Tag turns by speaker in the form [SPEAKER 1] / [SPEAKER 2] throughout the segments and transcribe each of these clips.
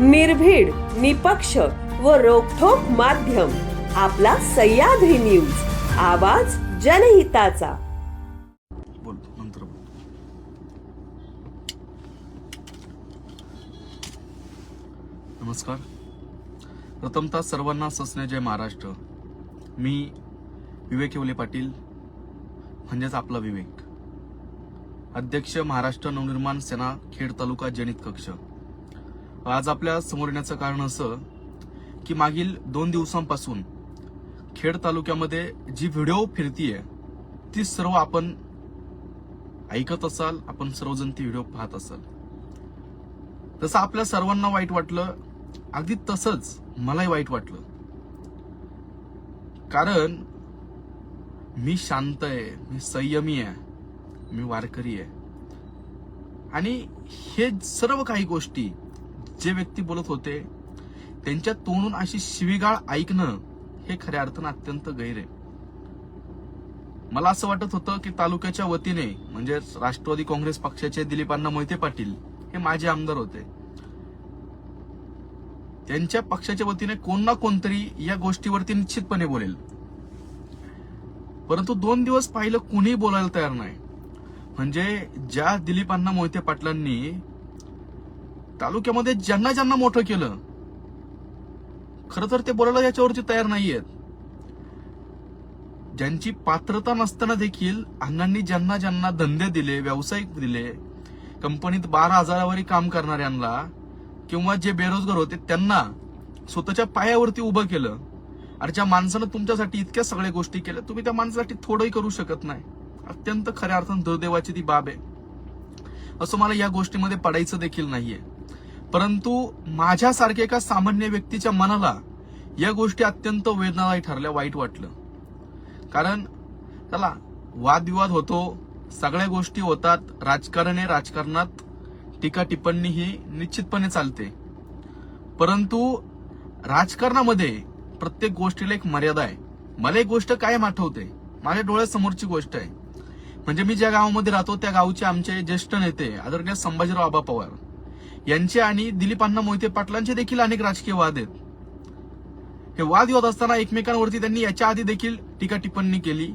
[SPEAKER 1] निर्भीड निपक्ष व रोखोक माध्यम. आपला सह्याद्री न्यूज. आवाज जनहिताचा.
[SPEAKER 2] नमस्कार. प्रथमतः सर्वांना ससने जय महाराष्ट्र. मी विवेक येवले पाटील म्हणजेच आपला विवेक. अध्यक्ष महाराष्ट्र नवनिर्माण सेना खेड तालुका जनित कक्ष. आज आपल्यासमोर येण्याचं कारण असं की मागील दोन दिवसांपासून खेड तालुक्यामध्ये जी व्हिडिओ फिरतीये ती सर्व आपण ऐकत असाल आपण सर्वजण ती व्हिडिओ पाहत असाल. तसं आपल्या सर्वांना वाईट वाटलं अगदी तसंच मलाही वाईट वाटलं. कारण मी शांत आहे मी संयमी आहे मी वारकरी आहे. आणि हे सर्व काही गोष्टी जे व्यक्ती बोलत होते त्यांच्या तोंडून अशी शिवीगाळ ऐकणं हे खऱ्या अर्थानं अत्यंत गैर आहे. मला असं वाटत होतं की तालुक्याच्या वतीने म्हणजे राष्ट्रवादी काँग्रेस पक्षाचे दिलीपांना मोहिते पाटील हे माझे आमदार होते. त्यांच्या पक्षाच्या वतीने कोण ना कोणतरी या गोष्टीवरती निश्चितपणे बोलेल. परंतु दोन दिवस पाहिलं कुणीही बोलायला तयार नाही. म्हणजे ज्या दिलीपांना मोहिते पाटलांनी तालुक्यामध्ये ज्यांना ज्यांना मोठं केलं खरं तर ते बोलायला याच्यावरती तयार नाहीयेत. ज्यांची पात्रता नसताना देखील अण्णांनी ज्यांना ज्यांना धंदे दिले व्यावसायिक दिले कंपनीत बारा हजारावरी काम करणाऱ्यांना किंवा जे बेरोजगार होते त्यांना स्वतःच्या पायावरती उभं केलं. आणि ज्या माणसानं तुमच्यासाठी इतक्या सगळ्या गोष्टी केल्या तुम्ही त्या माणसासाठी थोडंही करू शकत नाही. अत्यंत खऱ्या अर्थानं दुर्दैवाची ती बाब आहे. असं मला या गोष्टीमध्ये पडायचं देखील नाहीये. परंतु माझ्यासारख्या एका सामान्य व्यक्तीच्या मनाला या गोष्टी अत्यंत वेदनादायी ठरल्या वाईट वाटलं. कारण चला वादविवाद होतो सगळ्या गोष्टी होतात राजकारण हे राजकारणात टीका टिप्पणी ही निश्चितपणे चालते. परंतु राजकारणामध्ये प्रत्येक गोष्टीला एक मर्यादा आहे. मला एक गोष्ट कायम आठवते. माझ्या डोळ्यासमोरची गोष्ट आहे. म्हणजे मी ज्या गावामध्ये राहतो त्या गावचे आमचे ज्येष्ठ नेते आदरणीय संभाजीराव आबा पवार. यांचे आणि दिलीप अण्णा मोहिते पाटलांचे देखील अनेक राजकीय वाद आहेत. हे वाद होत असताना एकमेकांवरती त्यांनी याच्या आधी देखील टीका टिप्पणी केली.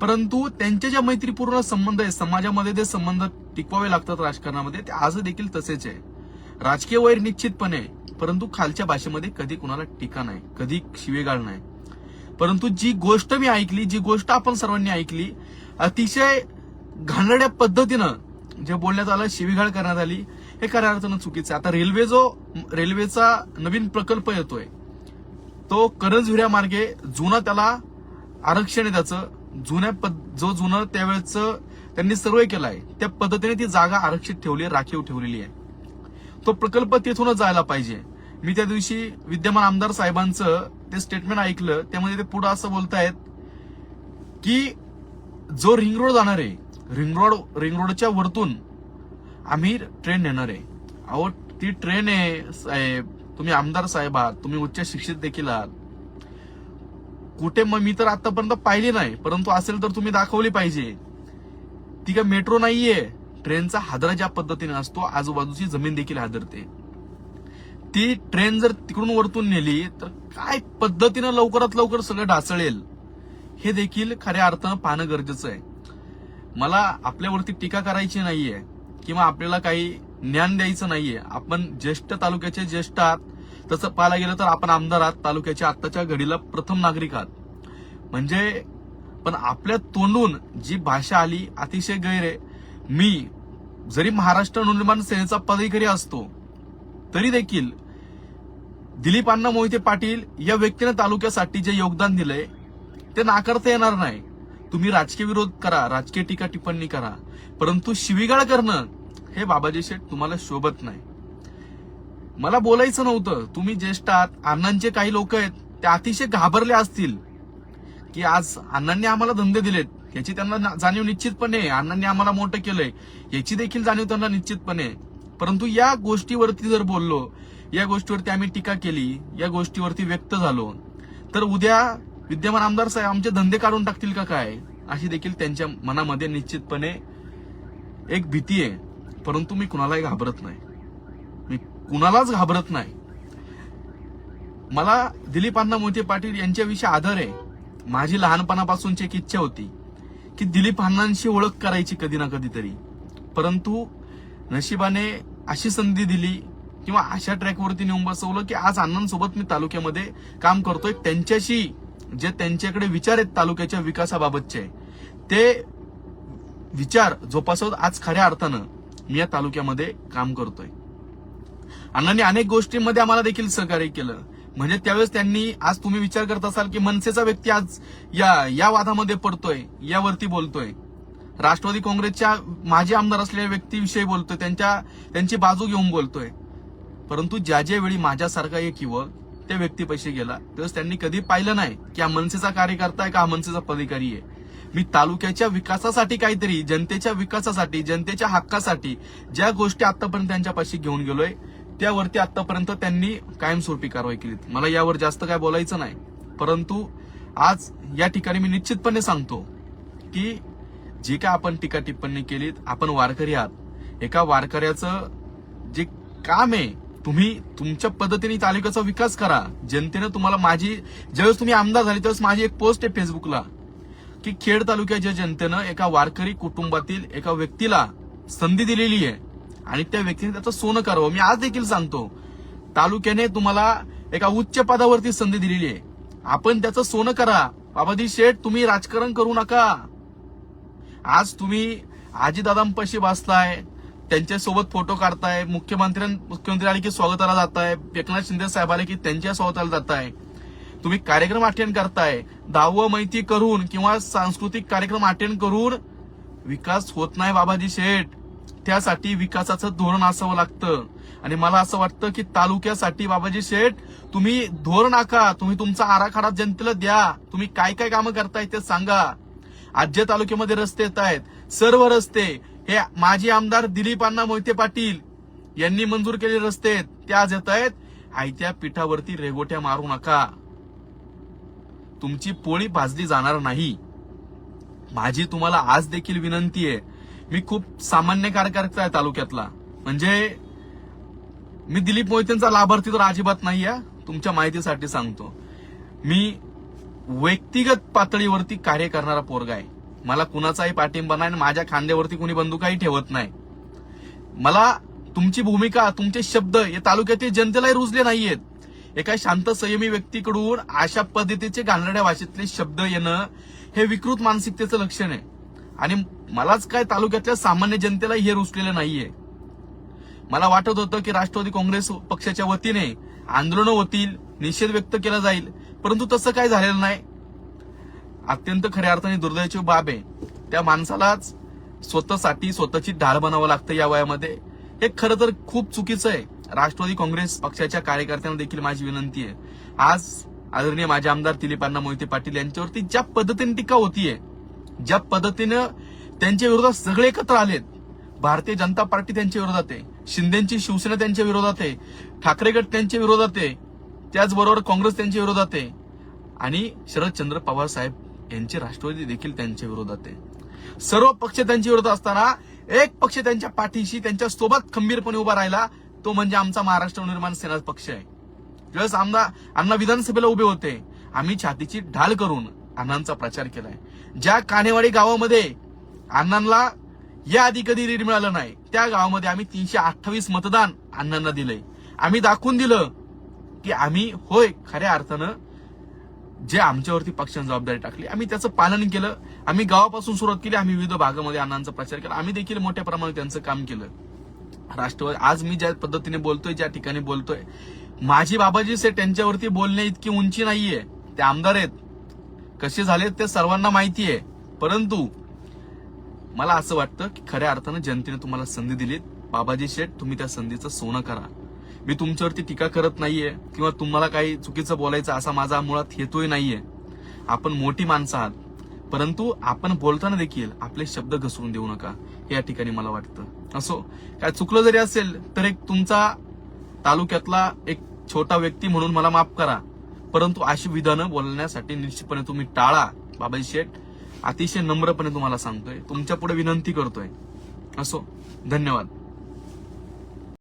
[SPEAKER 2] परंतु त्यांचे जे मैत्रीपूर्ण संबंध आहेत समाजामध्ये जे संबंध टिकवावे लागतात राजकारणामध्ये ते आज देखील तसेच आहे. राजकीय वैर निश्चितपणे परंतु खालच्या भाषेमध्ये कधी कुणाला टीका नाही कधी शिवेगाळ नाही. परंतु जी गोष्ट मी ऐकली जी गोष्ट आपण सर्वांनी ऐकली अतिशय घाणड्या पद्धतीनं जे बोलण्यात आलं शिवेगाळ करण्यात आली हे खऱ्या अर्थानं चुकीचं आहे. आता रेल्वे जो रेल्वेचा नवीन प्रकल्प येतोय तो करंजविऱ्या मार्गे जुना त्याला आरक्षण आहे त्याचं. जुन्या पद- जो जुनं त्यावेळेच त्यांनी सर्वे केलाय त्या पद्धतीने ती जागा आरक्षित ठेवली आहे राखीव ठेवलेली आहे. तो प्रकल्प तिथूनच जायला पाहिजे. मी त्या दिवशी विद्यमान आमदार साहेबांचं ते स्टेटमेंट ऐकलं त्यामध्ये ते पुढं असं बोलतायत की जो रिंग रोड जाणार आहे रिंग रोड रिंग रोडच्या वरतून आम्ही ट्रेन नेणार आहे. अहो ती ट्रेन आहे साहेब. तुम्ही आमदार साहेब आहात. तुम्ही उच्च शिक्षित देखील आहात. कुठे मग मी तर आतापर्यंत पाहिली नाही परंतु असेल तर तुम्ही दाखवली पाहिजे. ती काय मेट्रो नाहीये. ट्रेनचा हादरा ज्या पद्धतीने असतो आजूबाजूची जमीन देखील हादरते. ती ट्रेन जर तिकडून वरतून नेली तर काय पद्धतीनं लवकरात लवकर सगळं ढासळेल? हे देखील खऱ्या अर्थानं पाहणं गरजेचं आहे. मला आपल्यावरती टीका करायची नाहीये. किंवा आपल्याला काही ज्ञान द्यायचं नाहीये. आपण ज्येष्ठ तालुक्याचे ज्येष्ठ आहात. तसं पाहायला गेलं तर आपण आमदार आहात. तालुक्याच्या आत्ताच्या घडीला प्रथम नागरिक आहात. म्हणजे पण आपल्या तोंडून जी भाषा आली अतिशय गैर आहे. मी जरी महाराष्ट्र नवनिर्माण सेनेचा पदाधिकारी असतो तरी देखील दिलीप अण्णा मोहिते पाटील या व्यक्तीने तालुक्यासाठी जे योगदान दिलंय ते नाकारता येणार नाही. तुम्ही राजकीय विरोध करा राजकीय टीका टिप्पणी करा. परंतु शिवीगाळ करणं हे बाबाजी शेठ तुम्हाला शोभत नाही. मला बोलायचं नव्हतं. तुम्ही ज्येष्ठ आहात अण्णांचे काही लोक आहेत ते अतिशय घाबरले असतील की आज अण्णांनी आम्हाला धंदे दिलेत. याची त्यांना ना- जाणीव निश्चितपणे आहे. अण्णांनी आम्हाला मोठं केलंय. याची देखील जाणीव त्यांना निश्चितपणे परंतु या गोष्टीवरती जर बोललो या गोष्टीवरती आम्ही टीका केली या गोष्टीवरती व्यक्त झालो तर उद्या विद्यमान आमदार साहेब आमचे धंदे काढून टाकतील का काय? अशी देखील त्यांच्या मनामध्ये निश्चितपणे एक भीती आहे. परंतु मी कुणालाही घाबरत नाही. मी कुणालाच घाबरत नाही. मला दिलीप अण्णा मोहिते पाटील यांच्याविषयी आदर आहे. माझी लहानपणापासूनची एक इच्छा होती की दिलीप अण्णांशी ओळख करायची कधी ना कधीतरी. परंतु नशिबाने अशी संधी दिली किंवा अशा ट्रॅकवरती नेऊन बसवलं की आज अण्णांसोबत मी तालुक्यामध्ये काम करतोय. त्यांच्याशी जे त्यांच्याकडे विचार आहेत तालुक्याच्या विकासाबाबतचे ते विचार जोपासत आज खऱ्या अर्थानं मी या तालुक्यामध्ये काम करतोय. अण्णांनी अनेक गोष्टींमध्ये आम्हाला देखील सहकार्य केलं. म्हणजे त्यावेळेस त्यांनी आज तुम्ही विचार करत असाल की मनसेचा व्यक्ती आज या या वादामध्ये पडतोय यावरती बोलतोय. राष्ट्रवादी काँग्रेसच्या माजी आमदार असलेल्या व्यक्तीविषयी बोलतोय त्यांच्या त्यांची बाजू घेऊन बोलतोय. परंतु ज्या ज्या वेळी माझ्यासारखा एक युवक त्या व्यक्तीपाशी गेला. त्यावेळेस त्यांनी कधी पाहिलं नाही की हा मनसेचा कार्यकर्ता आहे का हा मनसेचा पदाधिकारी आहे. मी तालुक्याच्या विकासासाठी काहीतरी जनतेच्या विकासासाठी जनतेच्या हक्कासाठी ज्या गोष्टी आतापर्यंत त्यांच्यापाशी घेऊन गेलोय त्यावरती आतापर्यंत त्यांनी कायमस्वरूपी कारवाई केली. मला यावर जास्त काय बोलायचं नाही. परंतु आज या ठिकाणी मी निश्चितपणे सांगतो की जे काय आपण टीका टिप्पणी केलीत आपण वारकरी आहात. एका वारकऱ्याचं जे काम आहे तुम्ही तुमच्या पद्धतीने तालुक्याचा विकास करा. जनतेनं तुम्हाला माझी ज्यावेळेस तुम्ही आमदार झाले त्यावेळेस माझी एक पोस्ट आहे फेसबुकला की खेड तालुक्याच्या जनतेनं एका वारकरी कुटुंबातील एका व्यक्तीला संधी दिलेली आहे आणि त्या व्यक्तीने त्याचं सोनं करावं. मी आज देखील सांगतो तालुक्याने तुम्हाला एका उच्च पदावरती संधी दिलेली आहे. आपण त्याचं सोनं करा. बाबाजी शेठ तुम्ही राजकारण करू नका. आज तुम्ही आजीदादांपाशी बसताय त्यांच्यासोबत फोटो काढताय मुख्यमंत्री मुख्यमंत्री आले की स्वागताला जाताय एकनाथ शिंदे साहेब आले की त्यांच्या स्वागताला जाताय. तुम्ही कार्यक्रम अटेंड करताय. दहावं माहिती करून किंवा सांस्कृतिक कार्यक्रम अटेंड करून विकास होत नाही बाबाजी शेठ. त्यासाठी विकासाचं धोरण असावं लागतं. आणि मला असं वाटतं की तालुक्यासाठी बाबाजी शेठ तुम्ही धोरण आखा तुम्ही तुमचा आराखडा जनतेला द्या. तुम्ही काय काय कामं करताय ते सांगा. आज्य तालुक्यामध्ये रस्ते येत आहेत. सर्व रस्ते हे माजी आमदार दिलीप अण्णा मोहिते पाटील यांनी मंजूर केले रस्ते ते आज येत आहेत. आयत्या पिठावरती रेगोट्या मारू नका. तुमची पोळी भाजली जाणार नाही. माझी तुम्हाला आज देखील विनंती आहे. मी खूप सामान्य कार्यकर्ता आहे तालुक्यातला. म्हणजे मी दिलीप मोहितेंचा लाभार्थी तर अजिबात नाही आहे तुमच्या माहितीसाठी सांगतो. मी व्यक्तिगत पातळीवरती कार्य करणारा पोरगा आहे. मला कुणाचाही पाठिंबा नाही आणि माझ्या खांद्यावरती कुणी बंदुकाही ठेवत नाही. मला तुमची भूमिका तुमचे शब्द या तालुक्यातील जनतेलाही रुजले नाहीयेत. एका शांत संयमी व्यक्तीकडून अशा पद्धतीचे घालणाऱ्या भाषेतले शब्द येणं हे विकृत मानसिकतेचं लक्षण आहे. आणि मलाच काय तालुक्यातल्या सामान्य जनतेला हे रुचलेलं नाहीये. मला वाटत होतं की राष्ट्रवादी काँग्रेस पक्षाच्या वतीने आंदोलनं होतील निषेध व्यक्त केला जाईल परंतु तसं काय झालेलं नाही. अत्यंत खऱ्या अर्थाने दुर्दैवाची बाब आहे. त्या माणसालाच स्वतःसाठी स्वतःची ढाल बनावं लागतं या वयामध्ये. हे खरं तर खूप चुकीचं आहे. राष्ट्रवादी काँग्रेस पक्षाच्या कार्यकर्त्यांना देखील माझी विनंती आहे. आज आदरणीय माझे आमदार दिलीपांना मोहिते पाटील यांच्यावरती ज्या पद्धतीने टीका होतीये ज्या पद्धतीनं त्यांच्या विरोधात सगळे एकत्र आलेत भारतीय जनता पार्टी त्यांच्या विरोधात आहे शिंदेची शिवसेना त्यांच्या विरोधात आहे ठाकरे गट त्यांच्या विरोधात आहे त्याचबरोबर काँग्रेस त्यांच्या विरोधात आहे. आणि शरदचंद्र पवार साहेब यांचे राष्ट्रवादी देखील त्यांच्या विरोधात आहे. सर्व पक्ष त्यांच्या विरोधात असताना एक पक्ष त्यांच्या पाठीशी त्यांच्यासोबत खंबीरपणे उभा राहिला तो म्हणजे आमचा महाराष्ट्र निर्माण सेना पक्ष आहे. ज्यावेळेस आमदार अण्णा विधानसभेला उभे होते आम्ही छातीची ढाल करून अण्णांचा प्रचार केलाय. ज्या कानेवाडी गावामध्ये अण्णांना या आधी कधी रीड मिळालं नाही त्या गावामध्ये आम्ही तीनशे अठ्ठावीस मतदान अण्णांना दिलंय. आम्ही दाखवून दिलं की आम्ही होय खऱ्या अर्थानं जे आमच्यावरती पक्षाने जबाबदारी टाकली आम्ही त्याचं पालन केलं. आम्ही गावापासून सुरुवात केली आम्ही विविध भागामध्ये अण्णांचा प्रचार केला. आम्ही देखील मोठ्या प्रमाणात त्यांचं काम केलं. राष्ट्रवादी आज मी ज्या पद्धतीने बोलतोय ज्या ठिकाणी बोलतोय माझी बाबाजी से त्यांच्यावरती बोलणे इतकी उंची नाहीये. ते आमदार आहेत. कसे झालेत ते सर्वांना माहिती आहे परंतु मला असं वाटतं की खऱ्या अर्थानं जनतेने तुम्हाला संधी दिलीत. बाबाजी शेठ तुम्ही त्या संधीचं सोनं करा. मी तुमच्यावरती टीका करत नाहीये किंवा तुम्हाला काही चुकीचं बोलायचं असा माझा मुळात हेतूही नाहीये. आपण मोठी माणसं आहात. परंतु आपण बोलताना देखील आपले शब्द घसरून देऊ नका या ठिकाणी मला वाटतं. असो काय चुकलं जरी असेल तर एक तुमचा तालुक्यातला एक छोटा व्यक्ती म्हणून मला माफ करा. परंतु अशी विधानं बोलण्यासाठी निश्चितपणे तुम्ही टाळा बाबाजी शेठ. अतिशय नम्रपणे तुम्हाला सांगतोय. तुमच्यापुढे विनंती करतोय. असो धन्यवाद.